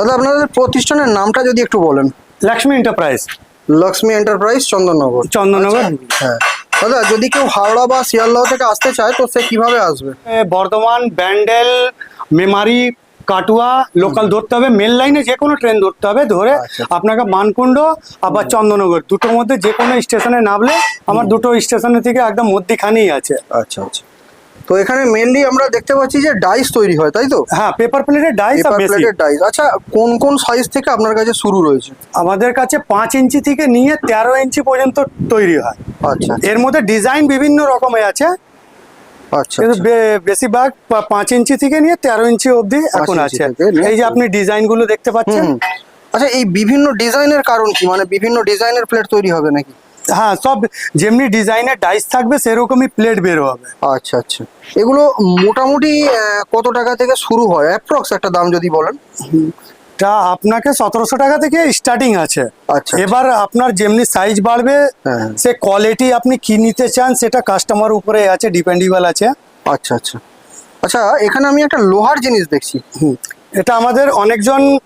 দাদা আপনাদের প্রতিষ্ঠানের নামটা যদি একটু বলেন। লক্ষ্মী এন্টারপ্রাইজ। লক্ষ্মী এন্টারপ্রাইজ চন্দননগর। চন্দননগর। হ্যাঁ। দাদা যদি কেউ হাওড়া বা শিয়ালদহ থেকে আসতে চায় তো সে কীভাবে আসবে? বর্ধমান ব্যান্ডেল মেমারি কাটুয়া লোকাল ধরতে হবে। মেল লাইনে যে কোনো ট্রেন ধরতে হবে ধরে আচ্ছা। আপনাকে মানকুণ্ড আবার চন্দননগর। দুটোর মধ্যে যে কোনো স্টেশনে নামলে আমার দুটো স্টেশনের থেকে একদম মধ্যিখানেই আছে। আচ্ছা আচ্ছা। তো এখানে মেনলি আমরা দেখতে পাচ্ছি যে ডাইস তৈরি হয় তাই তো? হ্যাঁ পেপার প্লেটের ডাইস পেপার প্লেটের ডাইস আচ্ছা কোন কোন সাইজ থেকে আপনার কাছে শুরু রয়েছে? আমাদের কাছে পাঁচ ইঞ্চি থেকে নিয়ে তেরো ইঞ্চি পর্যন্ত তৈরি হয়। আচ্ছা এর মধ্যে ডিজাইন বিভিন্ন রকমের আছে। আচ্ছা আচ্ছা। বেশিরভাগ পাঁচ ইঞ্চি থেকে নিয়ে তেরো ইঞ্চি অবধি এখন আছে। এই যে আপনি ডিজাইনগুলো দেখতে পাচ্ছেন। আচ্ছা এই বিভিন্ন ডিজাইনের কারণ কি? মানে বিভিন্ন ডিজাইনের প্লেট তৈরি হবে নাকি? হ্যাঁ সব যেমনি ডিজাইনের ডাইস থাকবে সেরকমই প্লেট বের হবে। আচ্ছা আচ্ছা। এগুলো মোটামুটি কত টাকা থেকে শুরু হয়? অ্যাপ্রক্স একটা দাম যদি বলেন। তা আপনাকে সতেরোশো টাকা থেকে স্টার্টিং আছে। আচ্ছা এবার আপনার যেমনি সাইজ বাড়বে হ্যাঁ। সে কোয়ালিটি আপনি কি নিতে চান সেটা কাস্টমার উপরে আছে ডিপেন্ডেবল আছে। আচ্ছা আচ্ছা। আচ্ছা এখানে আমি একটা লোহার জিনিস দেখছি। হুম। এটা আমাদের অনেকজন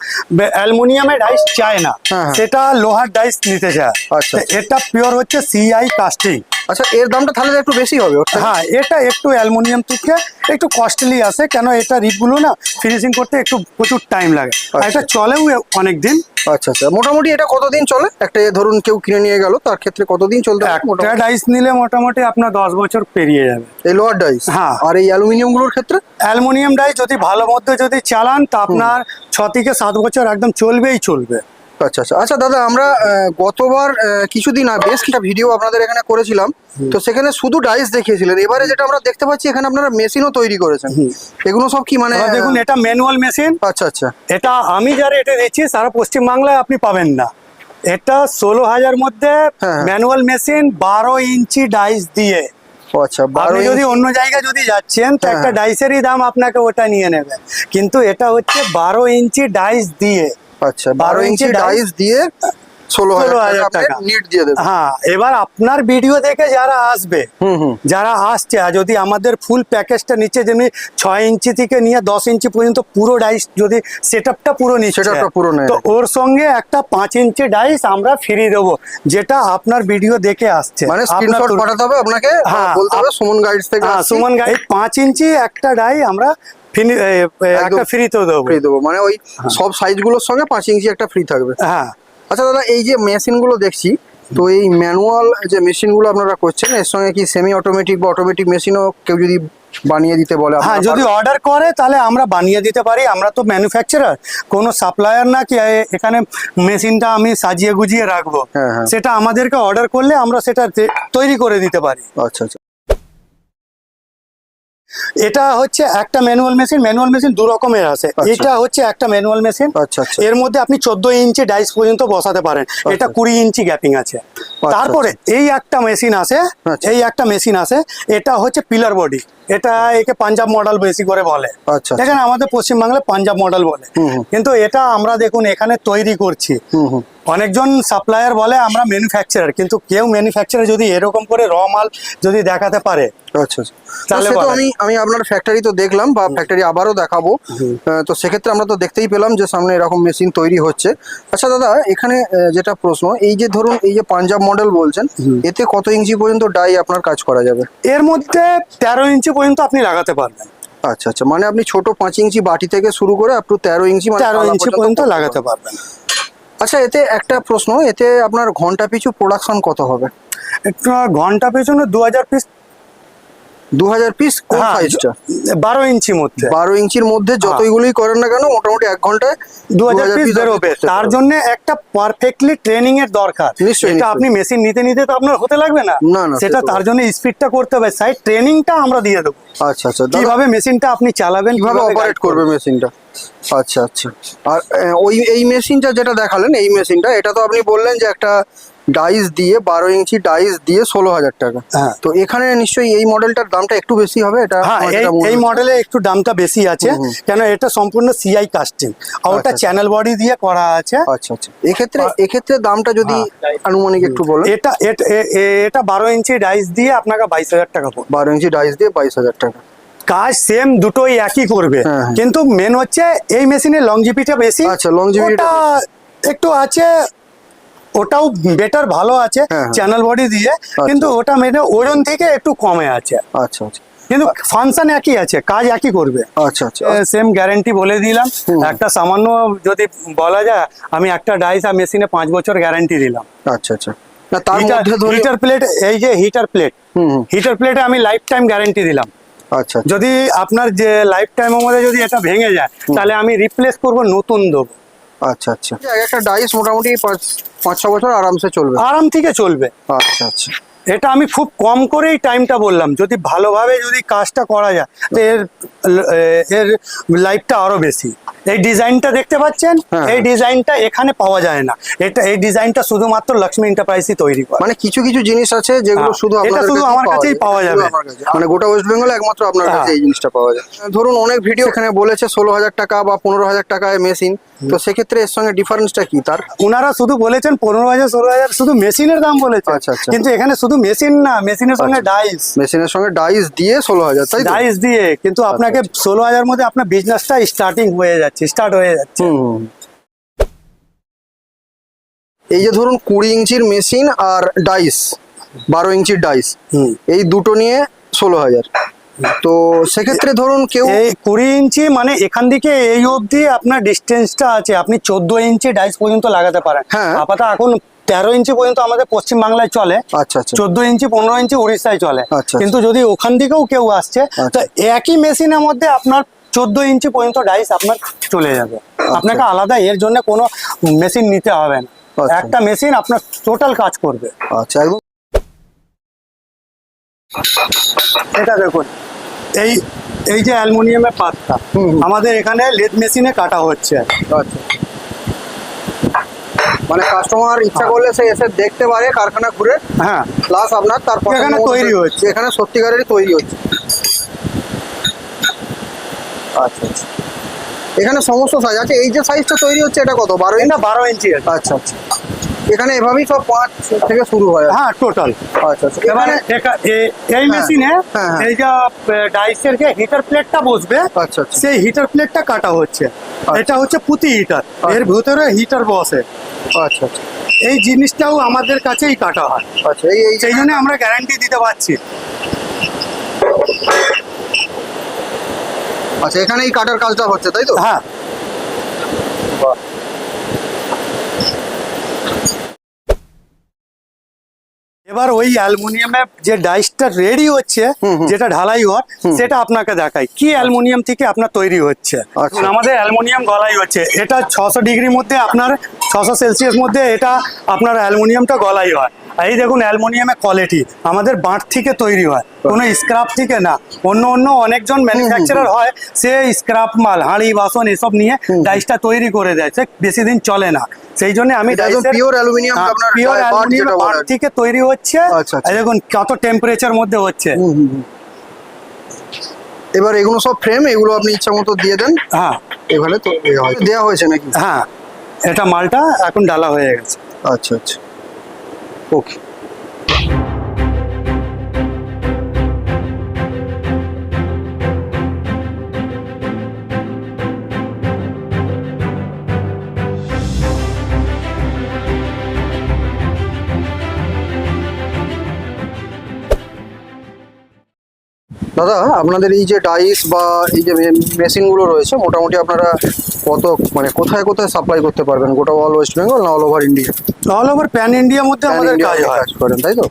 অ্যালুমিনিয়ামের ডাইস চায় না। হ্যাঁ, হ্যাঁ। সেটা লোহার ডাইস নিতে চায়। আচ্ছা, এটা পিওর হচ্ছে সিআই কাস্টিং আচ্ছা এর দামটা তাহলে একটু বেশি হবে। হ্যাঁ এটা একটু অ্যালুমিনিয়াম থেকে একটু কস্টলি আছে কেন এটা রিপগুলো না ফিনিশিং করতে একটু প্রচুর টাইম লাগে। আর আচ্ছা। এটা চলেও অনেক দিন আচ্ছা আচ্ছা। মোটামুটি এটা কতদিন চলে? একটা ধরুন কেউ কিনে নিয়ে গেল তার ক্ষেত্রে কতদিন চলতে একটা ডাইস নিলে মোটামুটি আপনার দশ বছর পেরিয়ে যাবে। এই লোয়ার ডাইস হ্যাঁ। আর এই অ্যালুমিনিয়ামগুলোর ক্ষেত্রে? অ্যালুমিনিয়াম ডাইস যদি ভালো মধ্যে যদি চালান তা আপনার ছ থেকে সাত বছর একদম চলবেই চলবে। আচ্ছা আচ্ছা। আচ্ছা দাদা আমরা গতবার কিছুদিন বেশ কিছু ভিডিও আপনাদের এখানে করেছিলাম। তো সেখানে শুধু ডাইস দেখিয়েছিলেন। এবারে যেটা আমরা দেখতে পাচ্ছি এখানে আপনারা মেশিনও তৈরি করেছেন। এগুলো সব কি মানে দেখুন এটা ম্যানুয়াল মেশিন আচ্ছা আচ্ছা। এটা আমি যা রেটে দিচ্ছি সারা পশ্চিমবাংলায় আপনি পাবেন না। এটা ষোলো হাজার মধ্যে হ্যাঁ। ম্যানুয়াল মেশিন বারো ইঞ্চি ডাইস দিয়ে। আচ্ছা আপনি যদি অন্য জায়গায় যদি যাচ্ছেন তো হ্যাঁ, একটা হ্যাঁ। ডাইসেরই দাম আপনাকে ওটা নিয়ে নেবে। কিন্তু এটা হচ্ছে বারো ইঞ্চি ডাইস দিয়ে। আচ্ছা বারো ইঞ্চি ডাইস দিয়ে ষোলো হাজার 16,000 টাকা। নিট দিয়ে দেবেন হ্যাঁ এবার আপনার ভিডিও দেখে যারা আসবে হুম হুম যারা আসছে যদি আমাদের ফুল প্যাকেজটা নিচ্ছে যেমনি ছয় ইঞ্চি থেকে নিয়ে দশ ইঞ্চি পর্যন্ত পুরো ডাইস যদি সেট আপটা পুরো নিচ্ছে পুরো। তো ওর সঙ্গে একটা পাঁচ ইঞ্চি ডাইস আমরা ফ্রি দেবো যেটা আপনার ভিডিও দেখে আসছে মানে স্ক্রিনশট পাঠাতে হবে আপনাকে হ্যাঁ, বলতে হবে সুমন গাইডস থেকে হ্যাঁ সুমন গাই পাঁচ ইঞ্চি একটা ডাই আমরা একটা ফ্রিতেও দেবো ফ্রি দেবো। মানে ওই সব সাইজগুলোর সঙ্গে পাঁচ ইঞ্চি একটা ফ্রি থাকবে। হ্যাঁ। আচ্ছা দাদা এই যে মেশিনগুলো দেখছি তো এই ম্যানুয়াল যে মেশিনগুলো আপনারা করছেন এর সঙ্গে কি সেমি অটোমেটিক বা অটোমেটিক মেশিনও কেউ যদি বানিয়ে দিতে বলে হ্যাঁ যদি অর্ডার করে তাহলে আমরা বানিয়ে দিতে পারি। আমরা তো ম্যানুফ্যাকচারার কোনো সাপ্লায়ার না কি এখানে মেশিনটা আমি সাজিয়ে গুজিয়ে রাখব। হ্যাঁ, হ্যাঁ। সেটা আমাদেরকে অর্ডার করলে আমরা সেটা তৈরি করে দিতে পারি। আচ্ছা আচ্ছা। এটা হচ্ছে একটা ম্যানুয়াল মেশিন ম্যানুয়াল মেশিন দু রকমের আছে। আচ্ছা। এটা হচ্ছে একটা ম্যানুয়াল মেশিন আচ্ছা আচ্ছা। এর মধ্যে আপনি চোদ্দ ইঞ্চি ডাইস পর্যন্ত বসাতে পারেন। এটা কুড়ি ইঞ্চি গ্যাপিং আছে। তারপরে এই একটা মেশিন আছে। এই একটা মেশিন আছে এটা হচ্ছে পিলার বডি এটা একে পাঞ্জাব মডেল বেশি করে বলে। দেখেন আমাদের পশ্চিমবাংলায় পাঞ্জাব মডেল বলে। কিন্তু এটা আমরা দেখুন এখানে তৈরি করছি। অনেকজন সাপ্লায়ার বলে আমরা ম্যানুফ্যাকচারার কিন্তু কেউ ম্যানুফ্যাকচারার যদি এরকম করে র মাল যদি দেখাতে পারে আচ্ছা আচ্ছা। তাহলে তো আমি আমি আপনার ফ্যাক্টরি তো দেখলাম বা ফ্যাক্টরি আবারও দেখাবো। তো সেক্ষেত্রে আমরা তো দেখতেই পেলাম যে সামনে এরকম মেশিন তৈরি হচ্ছে। আচ্ছা দাদা এখানে যেটা প্রশ্ন এই যে ধরুন এই যে পাঞ্জাব মডেল বলছেন এতে কত ইঞ্চি পর্যন্ত ডাই আপনার কাজ করা যাবে? এর মধ্যে তেরো ইঞ্চি পর্যন্ত আপনি লাগাতে পারবেন। আচ্ছা আচ্ছা। মানে আপনি ছোট পাঁচ ইঞ্চি বাটি থেকে শুরু করে আপ টু তেরো ইঞ্চি মানে তেরো ইঞ্চি পর্যন্ত লাগাতে পারবেন। আচ্ছা এতে একটা প্রশ্ন, এতে আপনার ঘণ্টা পিছু প্রোডাকশন কত হবে? ঘণ্টা পিছনে দু হাজার পিস দু হাজার পিস কোন হ্যাঁ, সাইজটা বারো ইঞ্চি মধ্যে। বারো ইঞ্চির মধ্যে যতইগুলোই করেন না কেন মোটামুটি ঘন্টায় পিস বেরোবে। তার। জন্য একটা পারফেক্টলি ট্রেনিং এর দরকার। নিশ্চয়ই, এটা আপনি মেশিন নিতে নিতে তো আপনার হতে লাগবে না। সেটা তার জন্য স্পিডটা করতে হবে। সাইড ট্রেনিংটা আমরা দিয়ে দেবো। আচ্ছা আচ্ছা কীভাবে মেশিনটা আপনি চালাবেন কীভাবে অপারেট করবে মেশিনটা আচ্ছা আচ্ছা। আর ওই এই মেশিনটা যেটা দেখালেন এই মেশিনটা এটা তো আপনি বললেন যে একটা ডাইস দিয়ে বারো ইঞ্চি ডাইস দিয়ে ষোলো হাজার টাকা হ্যাঁ। তো এখানে নিশ্চয়ই এই মডেলটার দামটা একটু বেশি হবে এটা হ্যাঁ এই। মডেলে একটু দামটা বেশি আছে কেন এটা সম্পূর্ণ সিআই কাস্টিং আর ওটা। চ্যানেল বডি দিয়ে করা আছে আচ্ছা আচ্ছা এক্ষেত্রে এক্ষেত্রে দামটা যদি হ্যাঁ। আনুমানিক একটু বলো এটা এট- বারো ইঞ্চি ডাইস দিয়ে আপনাকে বাইশ হাজার টাকা পড়বে বারো ইঞ্চি ডাইস দিয়ে বাইশ হাজার টাকা কাজ সেম দুটোই একই করবে হ্যাঁ, হ্যাঁ। কিন্তু মেন হচ্ছে এই মেশিনের লংজিভিটা বেশি আচ্ছা, longevity টা একটু আছে ওটাও বেটার ভালো আছে হ্যাঁ, হ্যাঁ। চ্যানেল বডি দিয়ে কিন্তু ওটা মেনে ওজন থেকে একটু কমে আছে। আচ্ছা আচ্ছা। কিন্তু ফাংশন একই আছে কাজ একই করবে। আচ্ছা আচ্ছা। সেম গ্যারেন্টি বলে দিলাম। একটা সামান্য যদি বলা যায় আমি একটা ডাইস আর মেশিনে পাঁচ বছর গ্যারান্টি দিলাম। আচ্ছা আচ্ছা। হিটার প্লেট এই যে হিটার প্লেট হিটার প্লেটে আমি লাইফ টাইম গ্যারেন্টি দিলাম। আচ্ছা যদি আপনার যে লাইফ টাইমের মধ্যে যদি এটা ভেঙে যায় তাহলে আমি রিপ্লেস করব নতুন দেবো। আচ্ছা আচ্ছা। এক একটা ডাইস মোটামুটি পাঁচ পাঁচ ছ বছর আরামসে চলবে। আরাম থেকে চলবে। আচ্ছা আচ্ছা। এটা আমি খুব কম করেই টাইমটা বললাম। যদি ভালোভাবে যদি কাজটা করা যায় তো এর এর লাইফটা আরও বেশি। এই ডিজাইনটা দেখতে পাচ্ছেন? হ্যাঁ। এই ডিজাইনটা এখানে পাওয়া যায় না। এটা এই ডিজাইনটা শুধুমাত্র লক্ষ্মী এন্টারপ্রাইজই তৈরি করে। মানে কিছু কিছু জিনিস আছে যেগুলো হ্যাঁ, শুধু এটা শুধু আমার কাছেই পাওয়া যাবে। মানে গোটা ওয়েস্ট বেঙ্গলে একমাত্র আপনার কাছে হ্যাঁ। এই জিনিসটা পাওয়া যায়। ধরুন অনেক ভিডিও এখানে বলেছে ষোলো হাজার টাকা বা পনেরো হাজার টাকায় মেশিন তো সেক্ষেত্রে এর সঙ্গে ডিফারেন্সটা কি তার? ওনারা শুধু বলেছেন পনেরো হাজার ষোলো হাজার শুধু মেশিনের দাম বলেছে আচ্ছা, আচ্ছা। কিন্তু এখানে শুধু মেশিন না মেশিনের সঙ্গে আচ্ছা। ডাইস মেশিনের সঙ্গে ডাইস দিয়ে ষোলো হাজার তাই ডাইস দিয়ে। কিন্তু আচ্ছা, আপনাকে ষোলো হাজার মধ্যে আপনার বিজনেসটা স্টার্টিং হয়ে যাচ্ছে। স্টার্ট হয়ে যাচ্ছে। এই যে ধরুন কুড়ি ইঞ্চির মেশিন আর ডাইস বারো ইঞ্চির ডাইস এই দুটো নিয়ে ষোলো হাজার। তো সেক্ষেত্রে ধরুন কেউ এই কুড়ি ইঞ্চি মানে এখান থেকে এই অবধি আপনার ডিস্টেন্সটা আছে। আপনি চোদ্দ ইঞ্চি ডাইস পর্যন্ত লাগাতে পারেন। হ্যাঁ। আপাতত এখন তেরো ইঞ্চি পর্যন্ত আমাদের পশ্চিম বাংলায় চলে। আচ্ছা আচ্ছা। চোদ্দ ইঞ্চি পনেরো ইঞ্চি উড়িষ্যায় চলে। আচ্ছা। কিন্তু যদি ওখান থেকেও কেউ আসছে তো একই মেশিনের মধ্যে আপনার চোদ্দ ইঞ্চি পর্যন্ত ডাইস আপনার চলে যাবে। আপনাকে আলাদা এর জন্য কোনো মেশিন নিতে হবে না। আচ্ছা। একটা মেশিন আপনার টোটাল কাজ করবে। আচ্ছা একদম। এটা দেখুন এই এই যে অ্যালুমিনিয়ামের পাতটা। আমাদের এখানে লেদ মেশিনে কাটা হচ্ছে। আচ্ছা। মানে কাস্টমার ইচ্ছা করলে সে এসে দেখতে পারে কারখানা ঘুরে। হ্যাঁ। প্লাস আপনার তারপর এখানে তৈরি হচ্ছে। এখানে সত্যিকারেরই তৈরি হচ্ছে। আচ্ছা আচ্ছা। এখানে সমস্ত সাইজ আছে এই যে সাইজটা তৈরি হচ্ছে এটা কত? বারো ইঞ্চ বারো ইঞ্চি আচ্ছা আচ্ছা। এখানে এভাবেই সব পাঁচ থেকে শুরু হয়। হ্যাঁ টোটাল আচ্ছা আচ্ছা। এখানে এই মেশিনে হ্যাঁ, হ্যাঁ। এই যে ডাইসের যে হিটার প্লেটটা বসবে আচ্ছা আচ্ছা। সেই হিটার প্লেটটা কাটা হচ্ছে। এটা হচ্ছে পুঁতি হিটার এর ভিতরে হিটার বসে। আচ্ছা আচ্ছা। এই জিনিসটাও আমাদের কাছেই কাটা হয়। আচ্ছা এই এই সেই জন্য আমরা গ্যারান্টি দিতে পারছি। আচ্ছা এখানে এই কাটার কাজটা হচ্ছে তাই তো? হ্যাঁ। এবার ওই অ্যালুমিনিয়ামের যে ডাইসটা রেডি হচ্ছে। যেটা ঢালাই হওয়ার সেটা আপনাকে দেখাই। কি অ্যালুমিনিয়াম থেকে আপনার তৈরি হচ্ছে? আচ্ছা। আমাদের অ্যালুমিনিয়াম গলাই হচ্ছে। এটা ছশো ডিগ্রির মধ্যে আপনার ছশো সেলসিয়াস মধ্যে এটা আপনার অ্যালুমিনিয়ামটা গলাই হয়। এই দেখুন অ্যালুমিনিয়ামের কোয়ালিটি আমাদের বাঁট থেকে তৈরি হয়। কোনো স্ক্রাপ থেকে না। অন্য অন্য অনেকজন ম্যানুফ্যাকচারার হয় সে স্ক্রাপ মাল হাঁড়ি বাসন এসব নিয়ে ডাইসটা তৈরি করে দেয়। সে বেশি দিন চলে না। সেই জন্য আমি aluminium আপনার পিওর অ্যালুমিনিয়াম বাঁট থেকে তৈরি হচ্ছে। আচ্ছা, আচ্ছা। আর দেখুন কত টেম্পারেচার মধ্যে হচ্ছে। হুম, হুম, হুম। এবার এগুলো সব ফ্রেম এগুলো আপনি ইচ্ছা মতো দিয়ে দেন। হ্যাঁ। এখানে তো দেওয়া হয়েছে নাকি? হ্যাঁ এটা মালটা এখন ডালা হয়ে গেছে। আচ্ছা আচ্ছা। ওকে। দাদা আপনাদের এই যে ডাইস বা এই যে মেশিনগুলো রয়েছে মোটামুটি আপনারা কত মানে কোথায় কোথায় সাপ্লাই করতে পারবেন? গোটা অল ওয়েস্ট বেঙ্গল না all over India all over pan ইন্ডিয়ার মধ্যে আমাদের কাজ করেন তাই তো?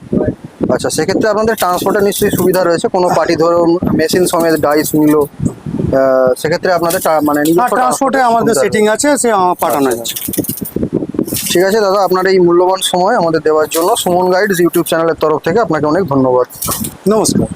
আচ্ছা সেক্ষেত্রে আপনাদের ট্রান্সপোর্টের নিশ্চয়ই সুবিধা রয়েছে। কোনো পার্টি ধরুন মেশিন সমেত ডাইস নিল সেক্ষেত্রে আপনাদের মানে ট্রান্সপোর্টে আমাদের সেটিং আছে সে পাঠানো যাচ্ছে ঠিক আছে দাদা আপনার এই মূল্যবান সময় আমাদের দেওয়ার জন্য সুমন গাইডস ইউটিউব চ্যানেলের তরফ থেকে আপনাকে অনেক ধন্যবাদ। নমস্কার।